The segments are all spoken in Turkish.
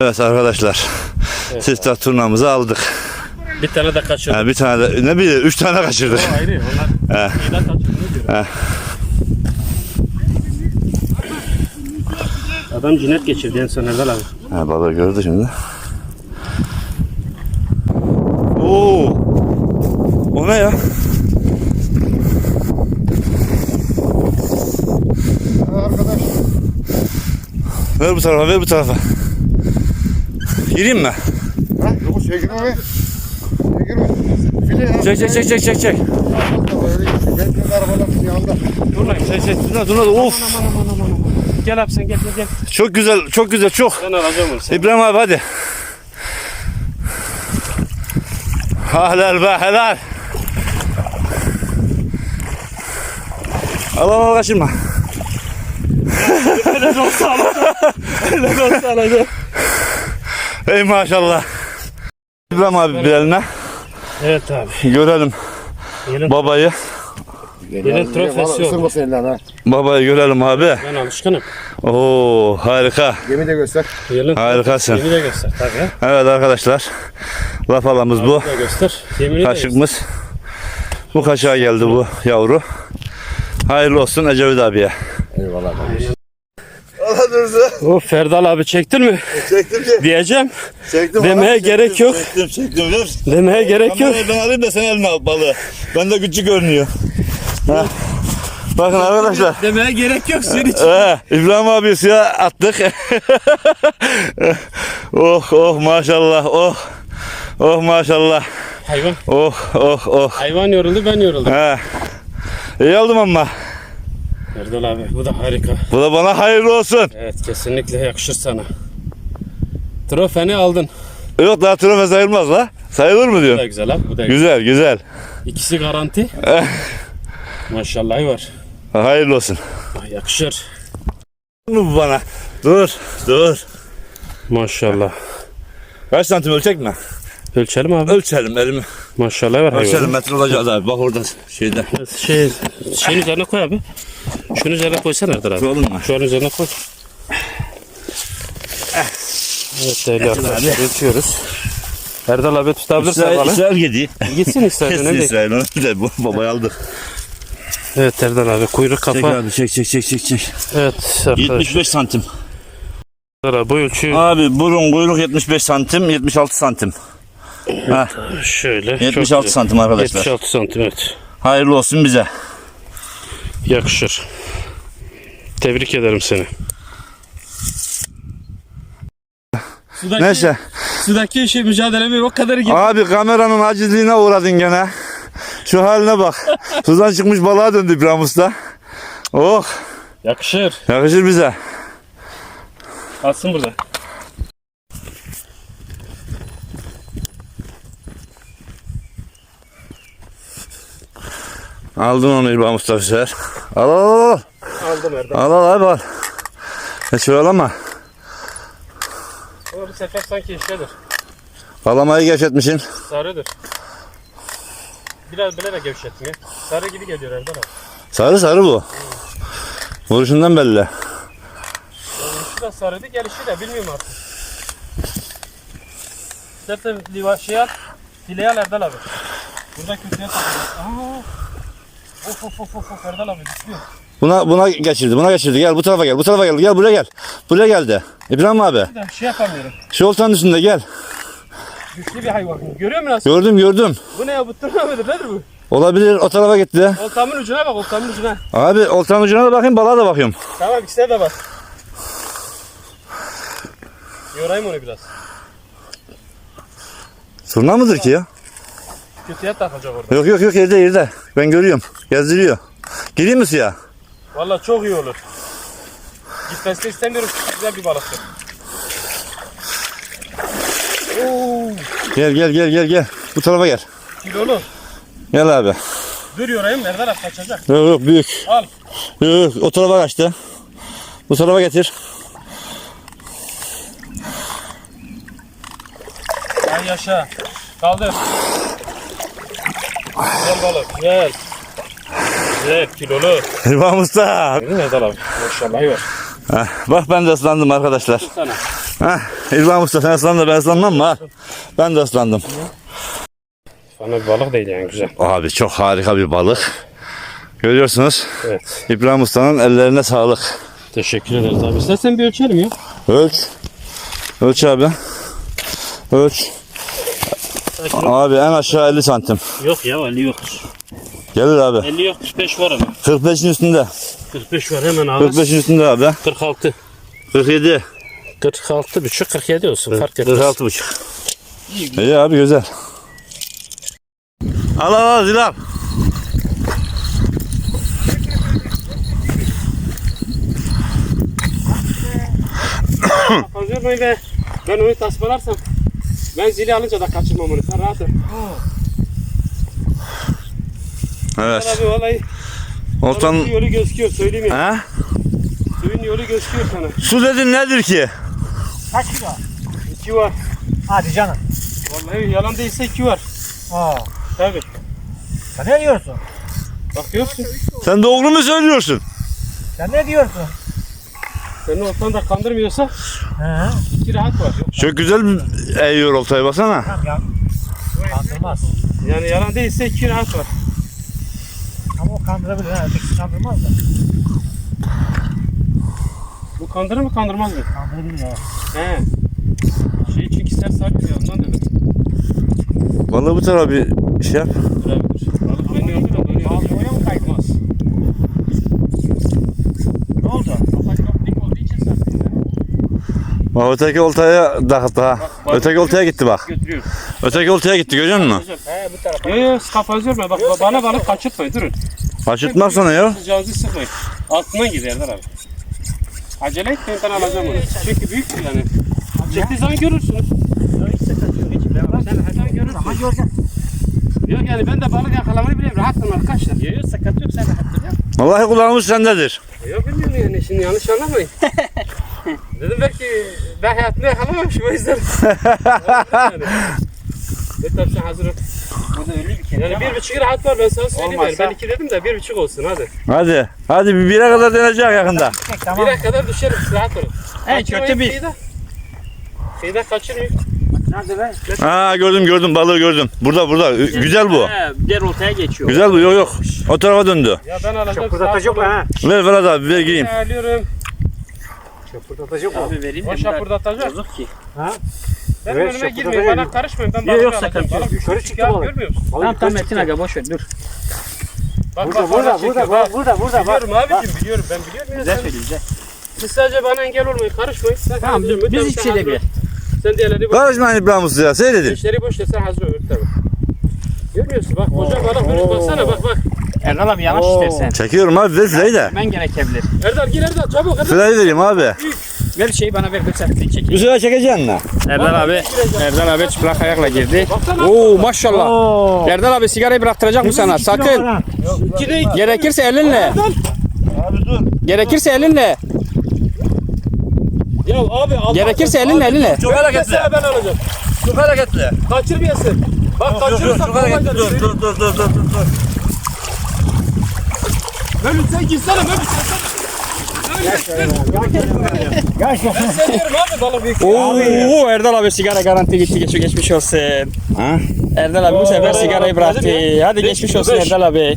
Evet arkadaşlar. Sistar turnamızı aldık. Bir tane de kaçırdı. Yani bir tane de, ne bileyim üç tane kaçırdık. O ayrı. Onlar He. şeyden kaçırdığını diyorum. Adam cinnet geçirdi en son Erdal abi. Ha baba gördü şimdi. Oo. O ne ya? Arkadaş Ver bu tarafa, ver bu tarafa. Gireyim mi? ha yok şey girme be. Şey girme. File ya. Çek çek çek çek çek çek. Ben kendi arabaların yanında. Dur lan. Çek çek. Tuna tuna of. Aman aman aman aman. Gel abi sen gel gel gel. Çok güzel, çok güzel, çok. Ben alacağım onu. İbrahim abi hadi. Helal be helal. Al al al kaçırma. Helal olsun alacağım. Helal olsun alacağım. Ey maşallah. İbrahim abi bir eline Evet abi. görelim Gelin. babayı. Gelin trofesi yok. Isırmasın ha. Babayı görelim abi. Ben alışkınım. Oo harika. Gemi de göster. Gelin. Harikasın. Yemi de göster tabii. Evet arkadaşlar. Laf alamız bu. Bir de göster. Yemini de göster. Kaşıkımız. Bu kaşığa geldi bu yavru. Hayırlı olsun Ecevit abiye. Eyvallah. O Ferdal abi çektin mi? Çektim çektim. Diyeceğim. çektim Demeye gerek yok. Çektim çektim. Ver. Demeye gerek yok. Ben alayım da sen eline al balığı. Bende küçük görünüyor. Ha. Bakın arkadaşlar. Demeye gerek yok senin için. Ee, İbrahim abi suya attık. oh oh maşallah oh. Oh maşallah. Hayvan. Oh oh oh. Hayvan yoruldu ben yoruldum. He. İyi oldum ama. Erdal abi bu da harika. Bu da bana hayırlı olsun. Evet kesinlikle yakışır sana. Trofeni aldın. Yok daha trofe sayılmaz la. Sayılır mı Bu da diyorsun? güzel abi bu da güzel. Güzel güzel. İkisi garanti. Maşallah var. Hayırlı olsun. Ah, yakışır. Bu bana. Dur dur. Maşallah. Kaç santim ölçek mi? Ölçelim abi. Ölçelim elimi. Maşallah var Ölçelim metre olacağız abi. Bak orada şeyde. Şey, şeyin üzerine koy abi. Şunun üzerine koysana Erdal abi. Şu olur mu? Şu an üzerine koy. Evet değerli arkadaşlar ölçüyoruz. Erdal abi tutabilirsen İsrail, balı. İsrail yedi. Gitsin istersen Kesin öyle. İsrail onu de bu babayı aldık. Evet Erdal abi kuyruk Çek kafa. abi çek çek çek çek çek. Evet arkadaşlar. 75 santim. Erdal abi bu ölçü Abi burun kuyruk 75 santim 76 santim. Ha, şöyle. çok 76 güzel. santim arkadaşlar. 76 santim evet. Hayırlı olsun bize. Yakışır. Tebrik ederim seni. Sudaki, Neyse. Sudaki şey mücadelemi o kadar iyi. Abi kameranın acizliğine uğradın gene. Şu haline bak. Sudan çıkmış balığa döndü İbrahim Usta. Oh Yakışır. yakışır bize. Alsın burada. Aldın onu İbrahim Usta bir sefer. Al al al. al. Aldım Erdal. Al al abi al. Hiç oyalama. Ama bu sefer sanki işledir. Kalamayı gevşetmişsin. Sarıdır. Biraz bile de gevşettim ya. Sarı gibi geliyor Erdal abi. Sarı sarı bu. Vuruşundan belli. Şu da sarıydı gelişi de bilmiyorum artık. İstersen liva şey al. Fileyi al Erdal abi. Burada kötüye takılıyor. Aa. Of of of of Erdal abi düşüyor. Buna buna geçirdi. Buna geçirdi. Gel bu tarafa gel. Bu tarafa gel. Gel buraya gel. Buraya geldi. İbrahim abi. Bir şey yapamıyorum. Şu oltanın üstünde gel. Güçlü bir hayvan. Görüyor musun nasıl? Gördüm gördüm. Bu ne ya? Bu tırnağı mıdır? Nedir bu? Olabilir o tarafa gitti. Oltamın ucuna bak oltamın ucuna. Abi oltanın ucuna da bakayım balığa da bakıyorum. Tamam ikisine de bak. Yorayım onu biraz. Turna mıdır ki ya? Kötüye takacak orada. Yok yok yok yerde yerde. Ben görüyorum. Gezdiriyor. Gireyim mi suya? Vallahi çok iyi olur. Gitmesini istemiyorum. Güzel bir balıktır. Oo, Gel gel gel gel gel. Bu tarafa gel. kilolu. Gel abi. Dur yorayım abi kaçacak. Yok yok büyük. Al. Yok yok o tarafa kaçtı. Bu tarafa getir. Ay yaşa. Kaldır. Güzel balık. Güzel. Güzel kilolu. İbrahim Usta. Erdal abi. Maşallah var. Heh, bak ben de ıslandım arkadaşlar. Sana. Heh. İbrahim Usta sen ıslandın ben ıslanmam mı? ha? Ben de ıslandım. Bana bir balık değil yani güzel. Abi çok harika bir balık. Görüyorsunuz. Evet. İbrahim Usta'nın ellerine sağlık. Teşekkür ederiz abi. İstersen bir ölçelim ya. Ölç. Ölç abi. Ölç. Abi en aşağı 50 santim. Yok ya 50 yoktur. Gelir abi. 50 yok 45 var ama. 45'in üstünde. 45 var hemen abi. 45'in üstünde abi. 46. 47. 46 buçuk 47 olsun fark etmez. 46 buçuk. İyi abi güzel. Al al al Zilal. Kaçırmayın be. Ben onu tasmalarsam ben zili alınca da kaçırmam onu. Sen rahat ol. Evet. Abi vallahi Oltan... suyun yolu gözüküyor söyleyeyim ya. Ha? Suyun yolu gözüküyor sana. Su dedin nedir ki? Kaç kilo? 2 var. Hadi canım. Vallahi yalan değilse 2 var. Aa, Tabii. sen ne diyorsun? Bakıyorsun. Sen doğru mu söylüyorsun? Sen ne diyorsun? Senin ortadan da kandırmıyorsa He. 2 rahat var. Çok güzel eğiyor oltayı ya. Kandırmaz. Yani yalan değilse 2 rahat var. Ama o kandırabilir ha. Ötekisi kandırmaz da. Bu kandırır mı kandırmaz mı? Kandırabilir ha. He. Şey çünkü sert sarkıyor ya ondan dedim. Vallahi bu tarafa bir şey yap. Dur abi dur. Balık dönüyor da dönüyor. Abi oraya mı kaydınız? Ne oldu? Kapak yok dik olduğu için sarkıyor. Bak öteki oltaya dağıttı ha. Öteki oltaya gitti bak. Götürüyor. Öteki oltaya gitti görüyor musun? He bu tarafa. Yok yok kafayı üzülme. Bak bana balık kaçırtmayın durun. Kaçırtmaz sana ya. Sıcağınızı sıkmayın. Altından gider Erdal abi. Acele etmeyin ben alacağım onu. Çünkü büyük bir yani. Çektiği zaman görürsünüz. Sen görürsün. Yok yani ben de balık yakalamayı biliyorum. Rahatım arkadaşlar. Yok yok sıkıntı yok sen rahattır ya. Vallahi kulağımız sendedir. Yok bilmiyorum yani şimdi yanlış anlamayın. Dedim belki ben hayatımda yakalamamışım o yüzden. Ne tabii sen hazır ol. Bu da öyle bir kere. Yani bir buçuk rahat var ben sana söyleyeyim. Olmazsa- Ben iki dedim de bir buçuk olsun hadi. Hadi. Hadi bir bire kadar deneyecek yakında. Tamam. Bire kadar düşerim rahat olun. En kötü bir. Kıyıda. Kıyıda kaçırmayın. Nerede be? Ha gördüm gördüm balığı gördüm. Burada burada. Ü- Güzel bu. He, diğer ortaya geçiyor. Güzel bu yok yok. O tarafa döndü. Ya ben alacağım. Şapırdatacak mı ha? Ver Ferhat abi ver gireyim. Alıyorum. Şapırdatacak mı? Abi vereyim O şapırdatacak. Bozuk ki. Ben Evet, önüme girmeyin. Bana karışmayın. Ben Yok, yok, sakın. Balık Yukarı çıktı balık. Görmüyor musun? Tamam tamam Metin aga boş ver dur. Bak Burada bak burada burada bak. burada burada bak. Biliyorum abicim biliyorum ben biliyorum ya. Güzel söyle güzel. siz sadece bana engel olmayın karışmayın. Sen Tamam hazır biz hiçbir şey demiyor. Sen diğerleri boş. Karışmayın İbrahim Usta ya seyredin. İşleri boş ver sen hazır ol. Tabii. Görmüyorsun bak koca balık baksana bak bak. Erdal abi yanaş Oo. istersen. Çekiyorum abi ver fileyi de. Ben gerekebilir. Erdal gir Erdal çabuk Erdal. Fileyi vereyim abi. Ver şeyi bana ver bir çek. Bu sefer çekeceksin lan. Erdal abi, Erdal abi çıplak ayakla girdi. Oo maşallah. Erdal abi sigarayı bıraktıracak mı sana? Sakın. Gerekirse elinle. Abi dur. Gerekirse elinle. Ya abi Allah Gerekirse elinle elinle. Çok hareketli. Ben alacağım. Çok hareketli. Kaçırmayasın. Bak kaçırırsan. Dur dur dur dur dur dur. Mevlüt sen girsene Mevlüt sen. Gerçekten. Ben seviyorum abi balık büyük. Oo Erdal abi sigara garanti gitti geç geçmiş olsun. Ha? Erdal abi bu sefer sigarayı bıraktı. Hadi geçmiş olsun Erdal abi.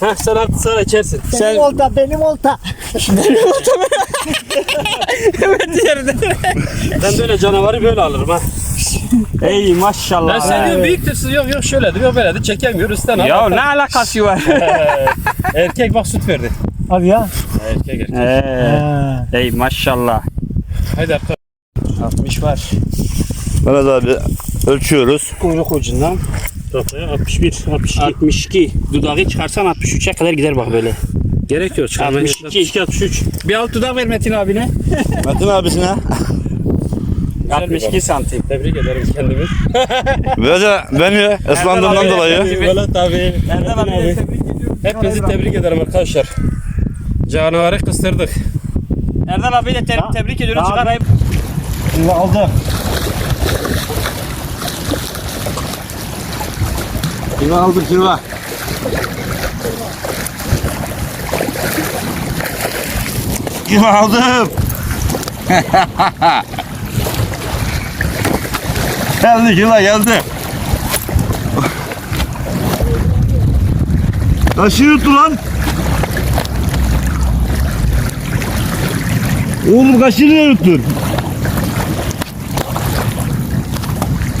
Heh sen artık sana içersin. Sen Benim olta benim olta. evet yerde. Ben böyle canavarı böyle alırım ha. Ey Ben maşallah. seviyorum büyüktür yok yok şöyledir yok böyledir çekemiyor üstten al. Ya ne alakası var? Erkek bak süt verdi. Abi ya. Erkek erkek. Ee, ey maşallah. Haydi arkadaşlar. 60 var. Ferhat abi ölçüyoruz. Kuyruk ucundan. 61, 62. 62. Dudağı çıkarsan 63'e kadar gider bak böyle. Gerek yok çıkarmaya. 62. 62, 63. Bir alt dudak ver Metin abine. Metin abisine. 62 santim. Tebrik ederim kendimi. Böyle beni ıslandığımdan dolayı. Velat abi. Erdal abi. Hepinizi tebrik ederim arkadaşlar. Canavarı kıstırdık. Erdal abi de te- tebrik ediyorum. Çıkarayım. Aldım. Kime aldım kime? Kime aldım? Geldi Kila geldi. Taşı yuttu lan. Oğlum kaşı niye yuttun?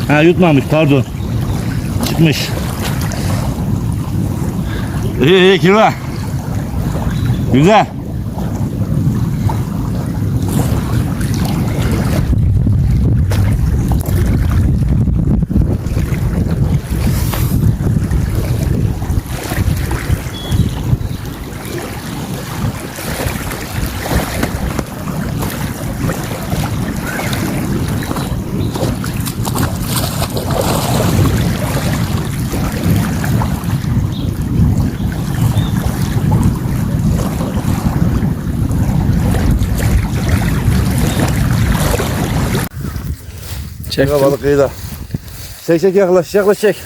Ha yutmamış pardon. Çıkmış. İyi iyi Kila. Güzel. Çek. Ya balık kıyıda. Çek çek yaklaş yaklaş çek.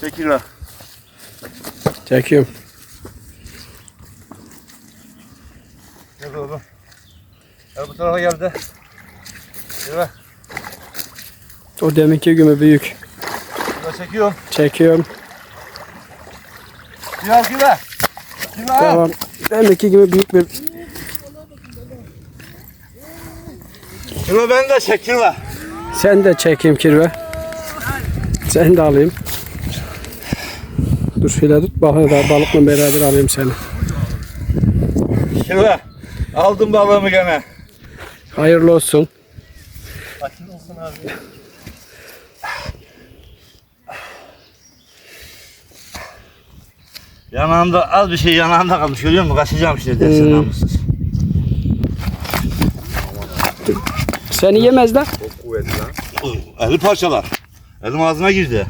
Çekil lan. Çekiyorum. Gel oğlum. Gel bu tarafa geldi. Gel O deminki gibi büyük. Burada çekiyorum. Çekiyorum. Gel gel. Gel. Tamam. Deminki gibi büyük bir Şunu ben de çekil lan. Sen de çekeyim kirve. Sen de alayım. Dur şöyle tut bakın da balıkla beraber alayım seni. Lan. Aldım balığımı gene. Hayırlı olsun. Yanağımda az bir şey yanağımda kalmış görüyor musun? Kaçacağım işte dersin Hmm. namussuz. Seni yemezler. Uy, Eli parçalar. Elim ağzına girdi.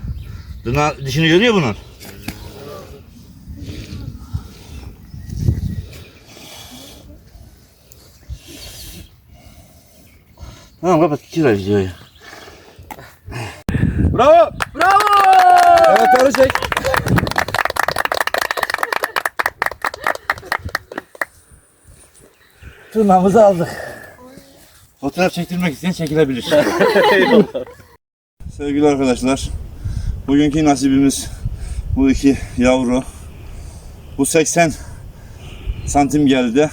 Dına, dişini görüyor bunun. Tamam kapat kira videoyu. Bravo. Evet doğru çek. Turnamızı aldık. Fotoğraf çektirmek isteyen çekilebilir. Sevgili arkadaşlar, bugünkü nasibimiz bu iki yavru. Bu 80 santim geldi.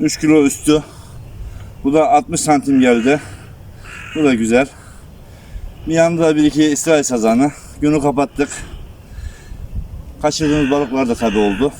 3 kilo üstü. Bu da 60 santim geldi. Bu da güzel. Bir yanda bir iki İsrail sazanı. Günü kapattık. Kaçırdığımız balıklar da tabi oldu.